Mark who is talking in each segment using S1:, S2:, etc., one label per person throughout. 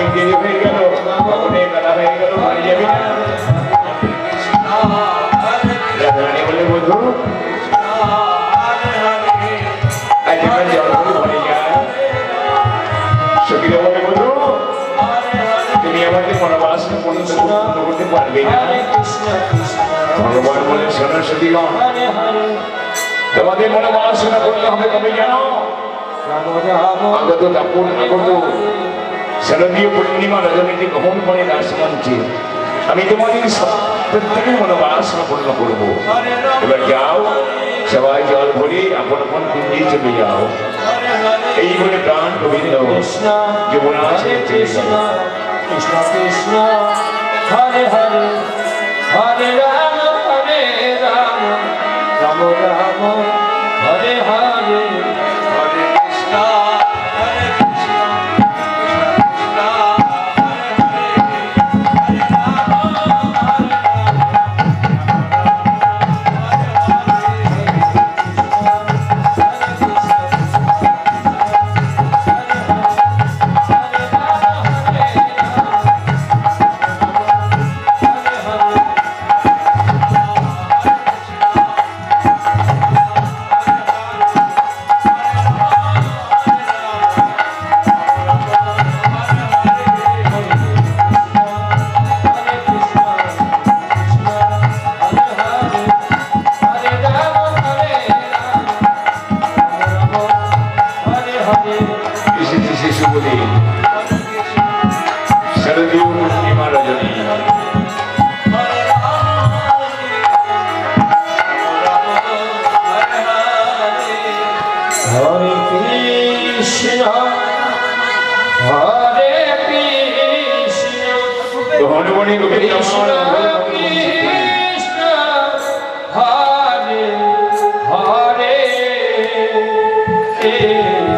S1: অনেক দেরি হয়ে বেলা হয়ে বধু আজ জল করে বাড়ি যায় সখীরা বলে তুমি আমাকে মনোবাসনা পূর্ণ পূর্ণ করতে পারবে না ভগবান বলে সরস্বতীগণ তোমাদের মনোবাসনা করতে হবে কবে জানো আগত আগত। শারদীয় পূর্ণিমা রজনীতি গ্রহণ করে রাসমঞ্চে আমি তোমাদের প্রত্যেকের মনোবাসনা পূর্ণ করব এবার যাও, সবাই জল ভরে আপন আপন কুঞ্জে চলে যাও এই বলে প্রাণ গোবিন্দ যমুনা গেল।
S2: কৃষ্ণ কৃষ্ণ, হরে হরে হরে রাম হরে Ram Ram Ram Hey.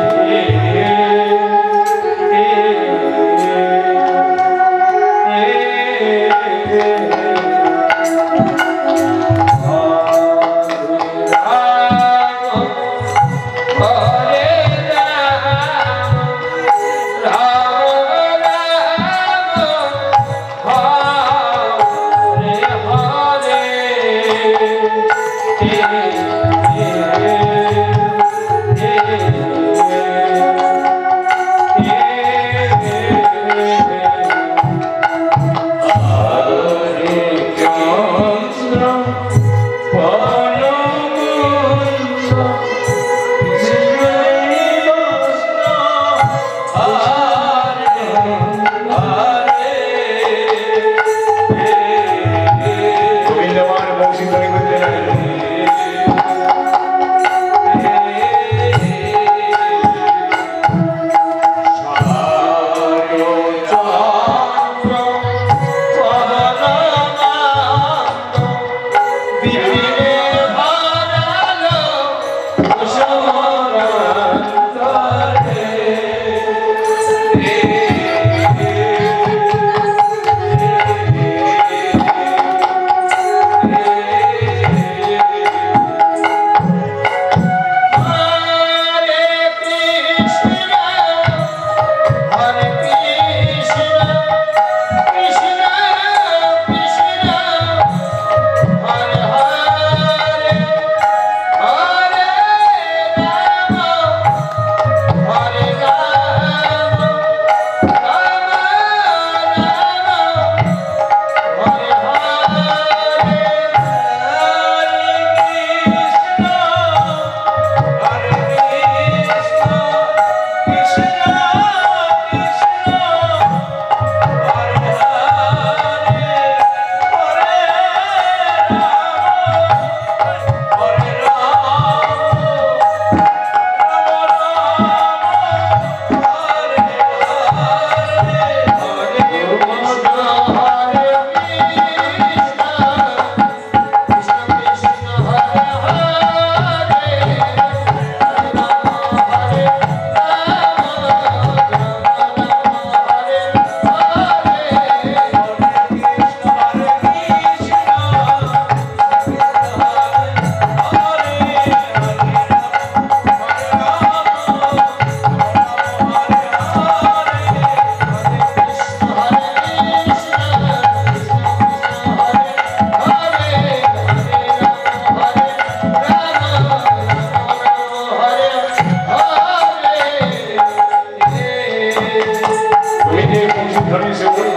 S2: Vamos, isso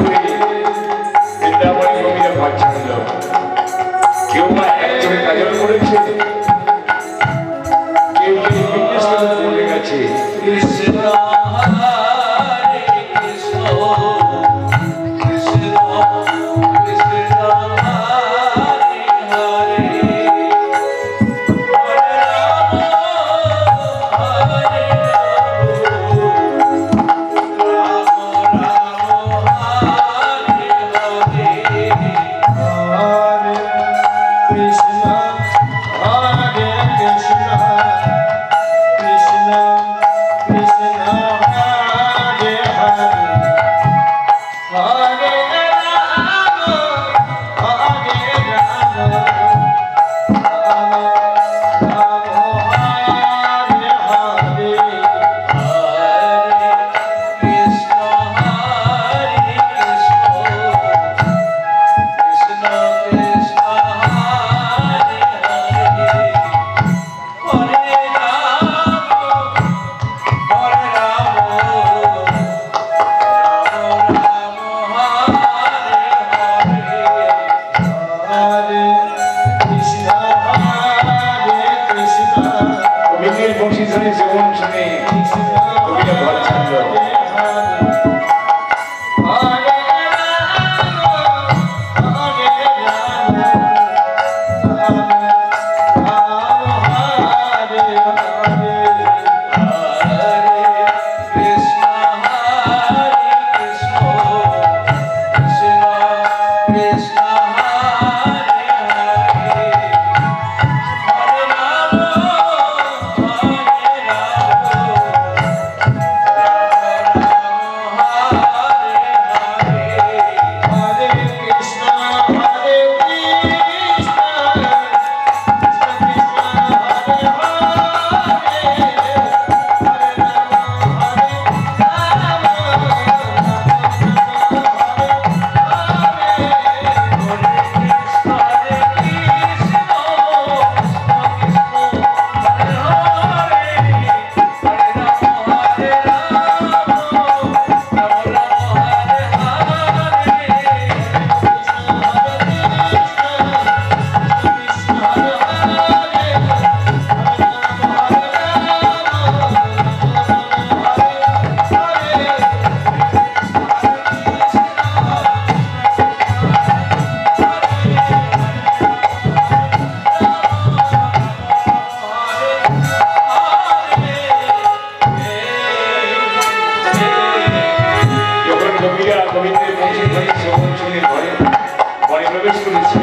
S2: প্রবেশ করেছি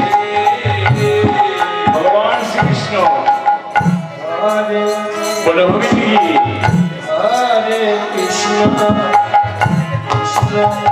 S1: ভগবান শ্রীকৃষ্ণ। বলে
S2: Hari Krishna Krishna.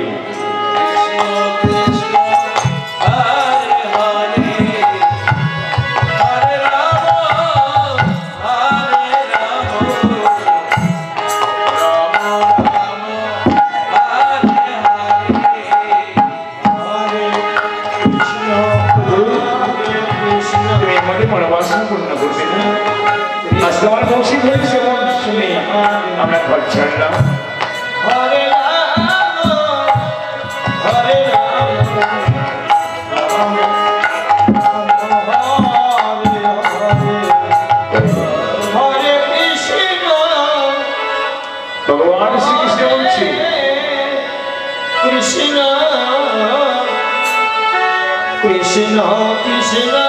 S3: Krishna, Krishna.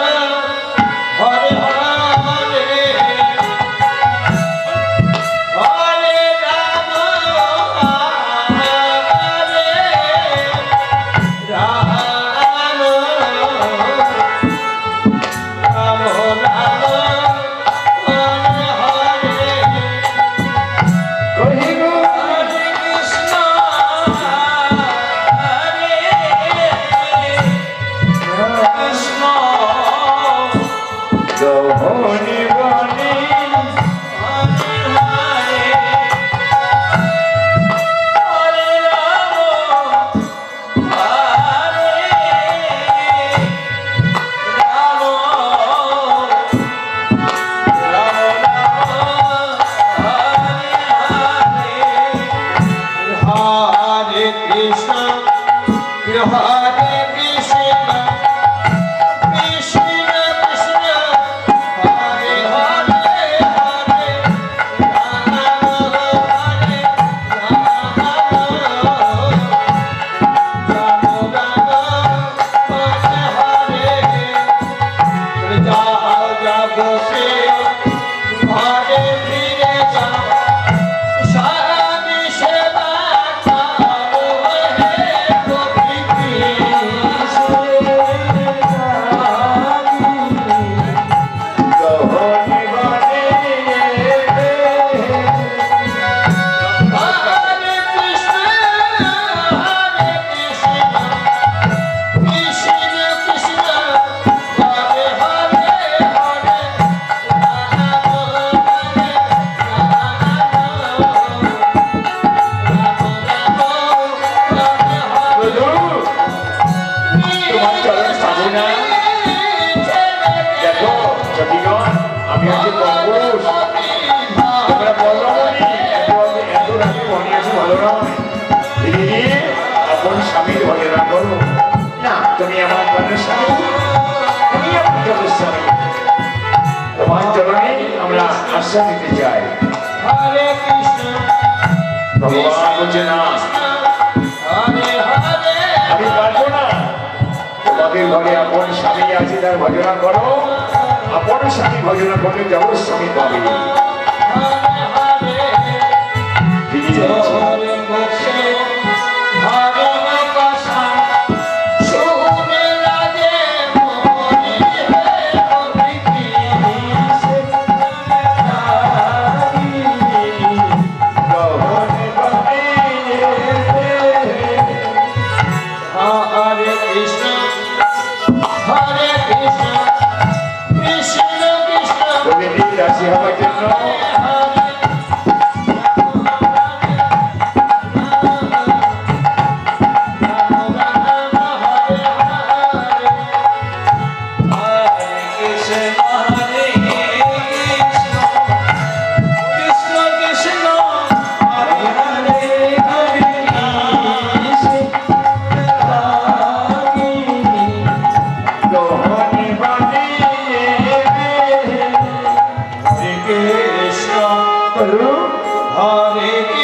S2: Jerônimo. আশ্রয় দিতে চাই ভগবান বলছে না। আমি পারব না। তোমাদের ঘরে আপন স্বামী আছে তার ভজনা করো। আপন স্বামী ভজনা করলে জগৎ স্বামী পাবে। তিনি